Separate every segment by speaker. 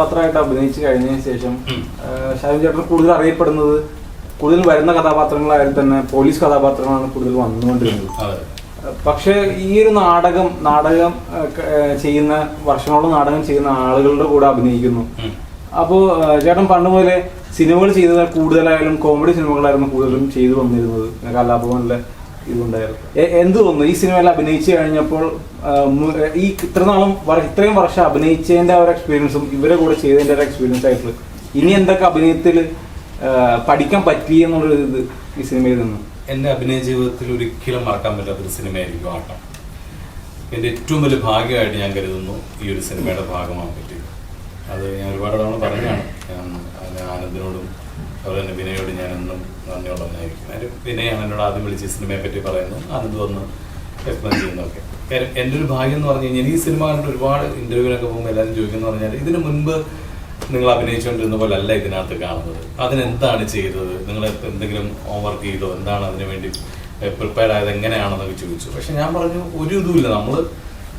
Speaker 1: കഥാപാത്രമായിട്ട് അഭിനയിച്ചു കഴിഞ്ഞതിന് ശേഷം ഷാരു ഷാജു ചേട്ടൻ കൂടുതൽ അറിയപ്പെടുന്നത് കൂടുതൽ വരുന്ന കഥാപാത്രങ്ങളായാലും തന്നെ പോലീസ് കഥാപാത്രങ്ങളാണ് കൂടുതൽ വന്നുകൊണ്ടിരുന്നത്. പക്ഷേ ഈ ഒരു നാടകം നാടകം ചെയ്യുന്ന വർഷങ്ങളോളം നാടകം ചെയ്യുന്ന ആളുകളുടെ കൂടെ അഭിനയിക്കുന്നു. അപ്പോ ചേട്ടൻ പണ്ട് മുതലേ സിനിമകൾ ചെയ്തത് കൂടുതലായാലും കോമഡി സിനിമകളായിരുന്നു കൂടുതലും ചെയ്തു വന്നിരുന്നത്. കലാഭവനിലെ ഇതുണ്ടായിരുന്നു. എന്ത് തോന്നുന്നു? ഈ സിനിമയിൽ അഭിനയിച്ചു കഴിഞ്ഞപ്പോൾ ഈ ഇത്ര നാളും ഇത്രയും വർഷം അഭിനയിച്ചതിന്റെ ഒരു എക്സ്പീരിയൻസും ഇവരെ കൂടെ ചെയ്തതിന്റെ ഒരു എക്സ്പീരിയൻസ് ആയിട്ടുള്ള ഇനി എന്തൊക്കെ അഭിനയത്തിൽ പഠിക്കാൻ പറ്റി എന്നുള്ളൊരു ഇത് ഈ സിനിമയിൽ നിന്ന്?
Speaker 2: എന്റെ അഭിനയ ജീവിതത്തിൽ ഒരിക്കലും മറക്കാൻ പറ്റാത്തൊരു സിനിമയായിരിക്കും ആട്ടം. എന്റെ ഏറ്റവും വലിയ ഭാഗ്യമായിട്ട് ഞാൻ കരുതുന്നു ഈ ഒരു സിനിമയുടെ ഭാഗമാകാൻ പറ്റിയത്. അത് ഞാൻ ഒരുപാട് തവണ പറഞ്ഞാണ് ഞാൻ ആനന്ദിനോടും അതുപോലെ തന്നെ വിനയോടും ഞാൻ എന്നും നന്ദിയുള്ളവനായിരിക്കും വിനയാണ് എന്നോട് ആദ്യം വിളിച്ച് സിനിമയെ പറ്റി പറയുന്നു. ആനന്ദ് വന്ന് എന്റെ ഒരു ഭാഗ്യം എന്ന് പറഞ്ഞു കഴിഞ്ഞാൽ ഈ സിനിമ കണ്ടിട്ട് ഒരുപാട് ഇന്റർവ്യൂവിനൊക്കെ പോകുമ്പോൾ എല്ലാവരും ചോദിക്കുന്നു പറഞ്ഞാൽ ഇതിന് മുൻപ് നിങ്ങൾ അഭിനയിച്ചുകൊണ്ടിരുന്ന പോലെ അല്ല ഇതിനകത്ത് കാണുന്നത്. അതിനെന്താണ് ചെയ്തത്? നിങ്ങൾ എന്തെങ്കിലും ഹോംവർക്ക് ചെയ്തോ? എന്താണ് അതിനു വേണ്ടി പ്രിപ്പയർ ആയത്? എങ്ങനെയാണെന്നൊക്കെ ചോദിച്ചു. പക്ഷെ ഞാൻ പറഞ്ഞു ഒരു ഇതുമില്ല. നമ്മൾ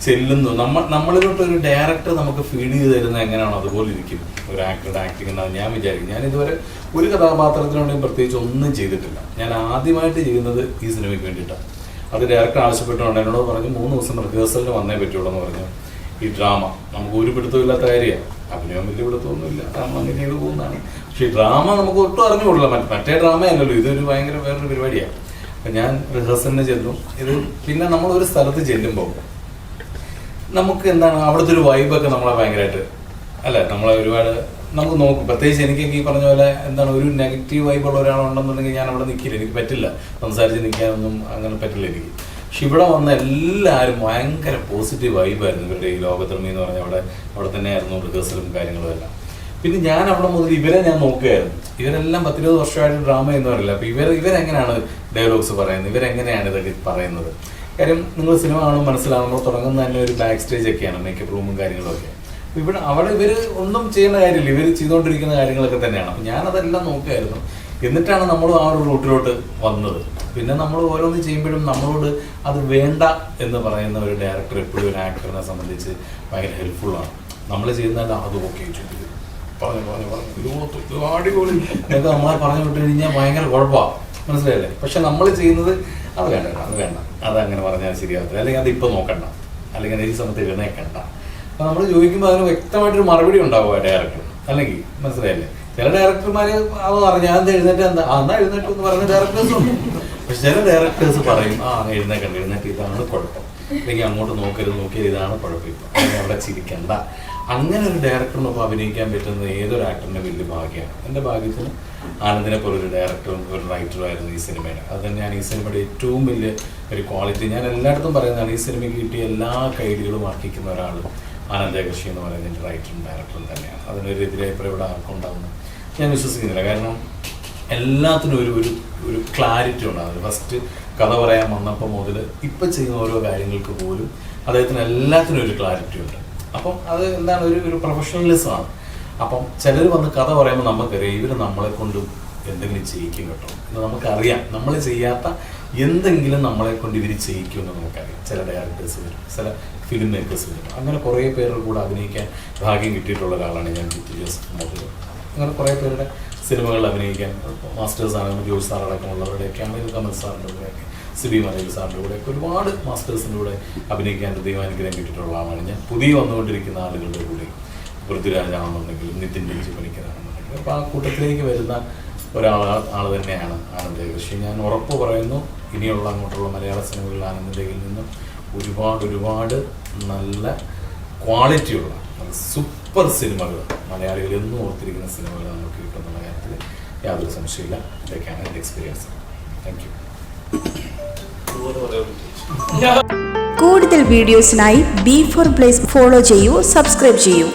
Speaker 2: ചെല്ലുന്നു. നമ്മൾ നമ്മളിലോട്ട് ഒരു ഡയറക്ടർ നമുക്ക് ഫീഡ് ചെയ്ത് തരുന്ന എങ്ങനെയാണോ അതുപോലെ ഇരിക്കും. ഒരു ആക്ടറുടെ ആക്ടിങ് എന്നാണ് ഞാൻ വിചാരിക്കും. ഞാൻ ഇതുവരെ ഒരു കഥാപാത്രത്തിനോടെയും പ്രത്യേകിച്ച് ഒന്നും ചെയ്തിട്ടില്ല. ഞാൻ ആദ്യമായിട്ട് ചെയ്യുന്നത് ഈ സിനിമയ്ക്ക് വേണ്ടിയിട്ടാണ്. അത് ഡയറക്ടർ ആവശ്യപ്പെട്ടുകൊണ്ട് എന്നോട് പറഞ്ഞു മൂന്ന് ദിവസം റിഹേഴ്സലിന് വന്നേ പറ്റുള്ളൂ എന്ന് പറഞ്ഞു. ഈ ഡ്രാമ നമുക്ക് ഒരു പിടുത്തവും ഇല്ലാത്ത കാര്യമാണ്. അഭിനയം വലിയ പിടുത്തമൊന്നുമില്ല. നമ്മൾ അങ്ങനെ ചെയ്തു പോകുന്നതാണ്. പക്ഷേ ഈ ഡ്രാമ നമുക്ക് ഒട്ടും അറിഞ്ഞുകൂടില്ല. മറ്റേ ഡ്രാമയല്ലല്ലോ ഇതൊരു ഭയങ്കര വേറൊരു പരിപാടിയാണ്. അപ്പം ഞാൻ റിഹേഴ്സലിന് ചെല്ലും ഇത് പിന്നെ നമ്മൾ ഒരു സ്ഥലത്ത് ചെല്ലുമ്പോൾ നമുക്ക് എന്താണ് അവിടുത്തെ ഒരു വൈബൊക്കെ നമ്മളെ ഭയങ്കരമായിട്ട് അല്ല നമ്മളെ ഒരുപാട് നമുക്ക് നോക്കും. പ്രത്യേകിച്ച് എനിക്കൊക്കെ ഈ പറഞ്ഞ പോലെ എന്താണ് ഒരു നെഗറ്റീവ് വൈബ് വൈബുള്ള ഒരാളുണ്ടെന്നുണ്ടെങ്കിൽ ഞാൻ അവിടെ നിൽക്കില്ല എനിക്ക് പറ്റില്ല. സംസാരിച്ച് നിൽക്കാനൊന്നും അങ്ങനെ പറ്റില്ല എനിക്ക്. പക്ഷെ ഇവിടെ വന്ന എല്ലാവരും ഭയങ്കര പോസിറ്റീവ് വൈബായിരുന്നു ഇവരുടെ ഈ ലോകത്തിർമി എന്ന് പറഞ്ഞ അവിടെ അവിടെ തന്നെ ആയിരുന്നു റിഹേഴ്സലും കാര്യങ്ങളും എല്ലാം. പിന്നെ ഞാൻ അവിടെ മുതൽ ഇവരെ ഞാൻ നോക്കുകയായിരുന്നു. ഇവരെല്ലാം പത്തിരുപത് വർഷമായിട്ട് ഡ്രാമ എന്ന് പറയില്ല അപ്പൊ ഇവർ ഇവരെങ്ങനെയാണ് ഡയലോഗ്സ് പറയുന്നത്? ഇവരെങ്ങനെയാണ് ഇതൊക്കെ പറയുന്നത്? കാര്യം നിങ്ങൾ സിനിമ കാണുമ്പോൾ മനസ്സിലാവുമ്പോൾ തുടങ്ങുന്ന തന്നെ ഒരു ബാക്ക് സ്റ്റേജ് ഒക്കെയാണ് മേക്കപ്പ് റൂമും കാര്യങ്ങളും ഒക്കെ. അപ്പൊ ഇവിടെ അവിടെ ഇവർ ഒന്നും ചെയ്യുന്ന കാര്യമില്ല. ഇവർ ചെയ്തുകൊണ്ടിരിക്കുന്ന കാര്യങ്ങളൊക്കെ തന്നെയാണ്. അപ്പൊ ഞാനതെല്ലാം നോക്കിയായിരുന്നു എന്നിട്ടാണ് നമ്മൾ ആ ഒരു റൂട്ടിലോട്ട് വന്നത്. പിന്നെ നമ്മൾ ഓരോന്ന് ചെയ്യുമ്പോഴും നമ്മളോട് അത് വേണ്ട എന്ന് പറയുന്ന ഒരു ഡയറക്ടർ എപ്പോഴും ഒരു ആക്ടറിനെ സംബന്ധിച്ച് ഭയങ്കര ഹെൽപ്ഫുള്ളാണ് നമ്മൾ ചെയ്യുന്നതല്ല അത് ഓക്കെ ചെയ്തു. പറഞ്ഞു നമ്മളെ പറഞ്ഞു വിട്ട് കഴിഞ്ഞാൽ ഭയങ്കര കുഴപ്പമാണ് മനസ്സിലായില്ലേ? പക്ഷെ നമ്മൾ ചെയ്യുന്നത് അത് വേണ്ട അത് വേണ്ട. അത് അങ്ങനെ പറഞ്ഞാൽ ശരിയാകത്തില്ല അല്ലെങ്കിൽ അത് ഇപ്പൊ നോക്കണ്ട. അല്ലെങ്കിൽ ഈ സമയത്ത് എഴുന്നേക്കണ്ട. അപ്പൊ നമ്മൾ ചോദിക്കുമ്പോൾ അതിന് വ്യക്തമായിട്ടൊരു മറുപടി ഉണ്ടാവുക ഡയറക്ടർ അല്ലെങ്കിൽ മനസ്സിലായില്ലേ? ചില ഡയറക്ടർമാര് അത് പറഞ്ഞു അത് എഴുന്നേറ്റ്? എന്താ? എന്നാ എഴുന്നേറ്റ് എന്ന് പറയുന്ന ഡയറക്ടേഴ്സ് ഉണ്ട്. പക്ഷെ ചില ഡയറക്ടേഴ്സ് പറയും ആ എഴുന്നേക്കണ്ട എഴുന്നേറ്റ് ഇതാണ് കുഴപ്പം. അല്ലെങ്കിൽ അങ്ങോട്ട് നോക്കരുത് നോക്കിയത് ഇതാണ് കുഴപ്പം ഇപ്പൊ. അവിടെ ചിരിക്കണ്ട. അങ്ങനെ ഒരു ഡയറക്ടറിനൊപ്പം അഭിനയിക്കാൻ പറ്റുന്നത് ഏതൊരു ആക്ടറിന്റെ വലിയ ഭാഗ്യമാണ്. എന്റെ ഭാഗ്യത്തിന് ആനന്ദിനെ പോലെ ഒരു ഡയറക്ടറും ഒരു റൈറ്ററും ആയിരുന്നു ഈ സിനിമയുടെ അത് ഞാൻ ഈ സിനിമയുടെ ഏറ്റവും വലിയ ഒരു ക്വാളിറ്റി ഞാൻ എല്ലായിടത്തും പറയുന്നതാണ് ഈ സിനിമയ്ക്ക് കിട്ടിയ എല്ലാ കൈഡികളും അർഹിക്കുന്ന ഒരാൾ ആനന്ദകൃഷി എന്ന് പറയുന്ന എന്റെ റൈറ്ററും ഡയറക്ടറും തന്നെയാണ്. അതിനൊരു എതിരഭിപ്രായം ഇവിടെ ആർക്കും ഉണ്ടാവുന്നു ഞാൻ വിശ്വസിക്കുന്നില്ല. കാരണം എല്ലാത്തിനും ഒരു ഒരു ഒരു ക്ലാരിറ്റി ഉണ്ടാകും ഫസ്റ്റ് കഥ പറയാൻ വന്നപ്പോൾ മുതൽ ഇപ്പം ചെയ്യുന്ന ഓരോ കാര്യങ്ങൾക്ക് പോലും അദ്ദേഹത്തിന് എല്ലാത്തിനും ഒരു ക്ലാരിറ്റി ഉണ്ട്. അപ്പം അത് എന്താണ്? ഒരു ഒരു പ്രൊഫഷണലിസമാണ് അപ്പം ചിലർ വന്ന് കഥ പറയുമ്പോൾ നമുക്കറിയാം ഇവർ നമ്മളെ കൊണ്ട് എന്തെങ്കിലും ചെയ്യിക്കും കേട്ടോ. എന്ന് നമുക്കറിയാം. നമ്മൾ ചെയ്യാത്ത എന്തെങ്കിലും നമ്മളെ കൊണ്ട് ഇവർ ചെയ്യിക്കുമെന്ന് നമുക്കറിയാം. ചില ഡയറക്ടേഴ്സ് വരും ചില ഫിലിം മേക്കേഴ്സ് വരും. അങ്ങനെ കുറേ പേരുടെ കൂടെ അഭിനയിക്കാൻ ഭാഗ്യം കിട്ടിയിട്ടുള്ള ഒരാളാണ് ഞാൻ ജിത്തു ജോസഫ് അങ്ങനെ കുറേ പേരുടെ സിനിമകളിൽ അഭിനയിക്കാൻ മാസ്റ്റേഴ്സ് ആണെങ്കിലും ജോസ് സാറടക്കമുള്ളവരുടെയൊക്കെ ആണെങ്കിൽ കമൽ സാറിന്റെ കൂടെയൊക്കെ സിബി മലയിൽ സാറിന്റെ കൂടെയൊക്കെ ഒരുപാട് മാസ്റ്റേഴ്സിന്റെ കൂടെ അഭിനയിക്കാൻ ദൈവാനുഗ്രഹം കിട്ടിയിട്ടുള്ള ആളാണ് ഞാൻ. പുതിയ വന്നുകൊണ്ടിരിക്കുന്ന ആളുകളുടെ കൂടെ പൃഥ്വിരാജാണെന്നുണ്ടെങ്കിലും നിതിൻ രഞ്ജി പണിക്കരാണെന്നുണ്ടെങ്കിലും. അപ്പോൾ ആ കൂട്ടത്തിലേക്ക് വരുന്ന ഒരാൾ ആൾ തന്നെയാണ് ആനന്ദേവ് കൃഷി ഞാൻ ഉറപ്പ് പറയുന്നു ഇനിയുള്ള അങ്ങോട്ടുള്ള മലയാള സിനിമകളിൽ ആനന്ദേവിൽ നിന്നും ഒരുപാട് ഒരുപാട് നല്ല ക്വാളിറ്റിയുള്ള സൂപ്പർ സിനിമകൾ മലയാളികൾ എന്നും ഓർത്തിരിക്കുന്ന സിനിമകൾ നമുക്ക് കിട്ടുന്നുള്ള കാര്യത്തിൽ യാതൊരു സംശയമില്ല ഇതൊക്കെയാണ് എന്റെ എക്സ്പീരിയൻസ് താങ്ക് യു
Speaker 3: കൂടുതൽ വീഡിയോസിനായി ബി ഫോർ പ്ലേസ് ഫോളോ ചെയ്യൂ സബ്സ്ക്രൈബ് ചെയ്യൂ.